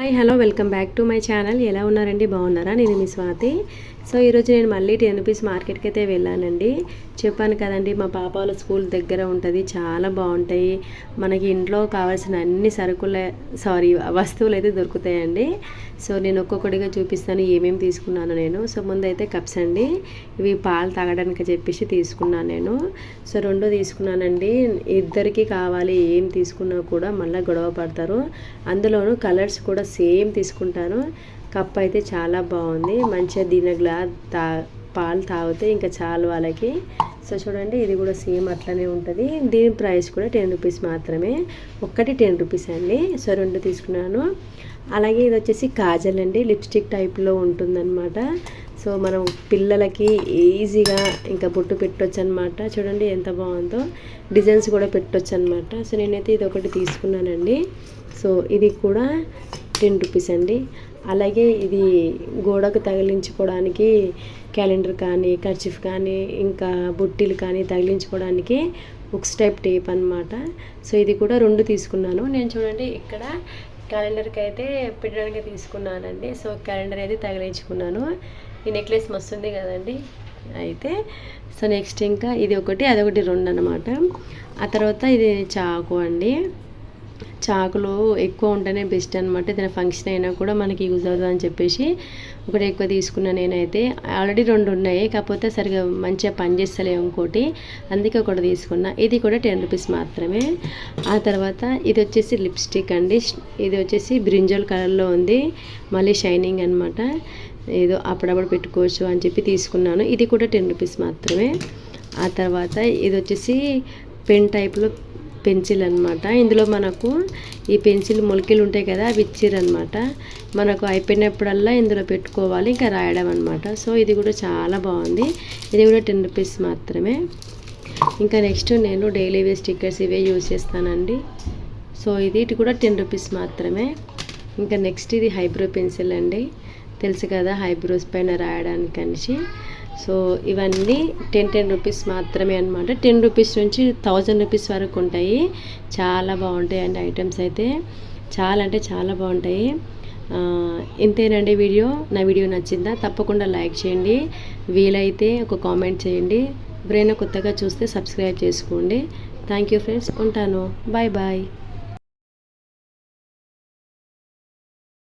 Hi hello welcome back to my channel ఎలా ఉన్నారండి? బాగున్నారా? నేను మీ స్వాతి. సో ఈరోజు నేను మళ్ళీ టెన్ రూపీస్ మార్కెట్కి అయితే వెళ్ళానండి. చెప్పాను కదండి మా పాప వాళ్ళ స్కూల్ దగ్గర ఉంటుంది చాలా బాగుంటాయి. మనకి ఇంట్లో కావాల్సిన అన్ని సరుకుల సారీ వస్తువులు అయితే దొరుకుతాయండి. సో నేను ఒక్కొక్కటిగా చూపిస్తాను ఏమేమి తీసుకున్నాను నేను. సో ముందైతే కప్స్ అండి ఇవి పాలు తాగడానికి చెప్పేసి తీసుకున్నాను నేను. సో రెండు తీసుకున్నానండి ఇద్దరికి కావాలి ఏం తీసుకున్నా కూడా మళ్ళీ గొడవ పడతారు. అందులోనూ కలర్స్ కూడా సేమ్ తీసుకుంటాను. కప్ అయితే చాలా బాగుంది. మంచిగా దీని గ్లా తా పాలు తాగితే ఇంకా చాలు వాళ్ళకి. సో చూడండి ఇది కూడా సేమ్ అట్లనే ఉంటుంది. దీని ప్రైస్ కూడా టెన్ రూపీస్ మాత్రమే. ఒక్కటి టెన్ రూపీస్ అండి. సో రెండు తీసుకున్నాను. అలాగే ఇది వచ్చేసి కాజల్ అండి. లిప్స్టిక్ టైప్లో ఉంటుందన్నమాట. సో మనం పిల్లలకి ఈజీగా ఇంకా బొట్టు పెట్టొచ్చు అనమాట చూడండి ఎంత బాగుందో. డిజైన్స్ కూడా పెట్టొచ్చు అనమాట సో నేనైతే ఇది ఒకటి తీసుకున్నానండి. సో ఇది కూడా టెన్ రూపీస్ అండి. అలాగే ఇది గోడకు తగిలించుకోవడానికి క్యాలెండర్ కానీ కర్చీఫ్ కానీ ఇంకా బుట్టీలు కానీ తగిలించుకోవడానికి బుక్స్ టైప్ టేప్ అనమాట సో ఇది కూడా రెండు తీసుకున్నాను. నేను చూడండి ఇక్కడ క్యాలెండర్కి అయితే పెట్టడానికి తీసుకున్నానండి. సో క్యాలెండర్ అయితే తగిలించుకున్నాను. ఈ నెక్లెస్ మస్తుంది కదండి. అయితే సో నెక్స్ట్ ఇంకా ఇది ఒకటి అదొకటి రెండు అనమాట ఆ తర్వాత ఇది చాకు అండి. చాకులు ఎక్కువ ఉంటేనే బెస్ట్ అనమాట ఏదైనా ఫంక్షన్ అయినా కూడా మనకి యూజ్ అవుతుంది అని చెప్పేసి ఒకటి ఎక్కువ తీసుకున్నా నేనైతే. ఆల్రెడీ రెండు ఉన్నాయి. కాకపోతే సరిగా మంచిగా పనిచేస్తలేవు ఇంకోటి. అందుకే ఒకటి తీసుకున్నా. ఇది కూడా టెన్ రూపీస్ మాత్రమే. ఆ తర్వాత ఇది వచ్చేసి లిప్స్టిక్ అండి. ఇది వచ్చేసి బ్రింజల్ కలర్లో ఉంది. మళ్ళీ షైనింగ్ అనమాట ఏదో అప్పుడప్పుడు పెట్టుకోవచ్చు అని చెప్పి తీసుకున్నాను. ఇది కూడా టెన్ రూపీస్ మాత్రమే. ఆ తర్వాత ఇది వచ్చేసి పెన్ టైప్లో పెన్సిల్ అనమాట ఇందులో మనకు ఈ పెన్సిల్ మొలకలు ఉంటాయి కదా అవి ఇచ్చిరనమాట మనకు అయిపోయినప్పుడల్లా ఇందులో పెట్టుకోవాలి ఇంకా రాయడం అనమాట సో ఇది కూడా చాలా బాగుంది. ఇది కూడా టెన్ రూపీస్ మాత్రమే. ఇంకా నెక్స్ట్ నేను డైలీ వే స్టిక్కర్స్ ఇవే యూజ్ చేస్తానండి. సో ఇది కూడా టెన్ రూపీస్ మాత్రమే. ఇంకా నెక్స్ట్ ఇది హైబ్రో పెన్సిల్ అండి. తెలుసు కదా హైబ్రోస్ పైన రాయడానికి అనేసి సో ఇవన్నీ టెన్ టెన్ రూపీస్ మాత్రమే అనమాట టెన్ రూపీస్ నుంచి థౌజండ్ రూపీస్ వరకు ఉంటాయి. చాలా బాగుంటాయి అండి ఐటమ్స్ అయితే. చాలా అంటే చాలా బాగుంటాయి. ఇంతేనండి వీడియో. నా వీడియో నచ్చిందా? తప్పకుండా లైక్ చేయండి. వీలైతే ఒక కామెంట్ చేయండి. ఎవరైనా కొత్తగా చూస్తే సబ్స్క్రైబ్ చేసుకోండి. Thank you friends. ఉంటాను. Bye bye.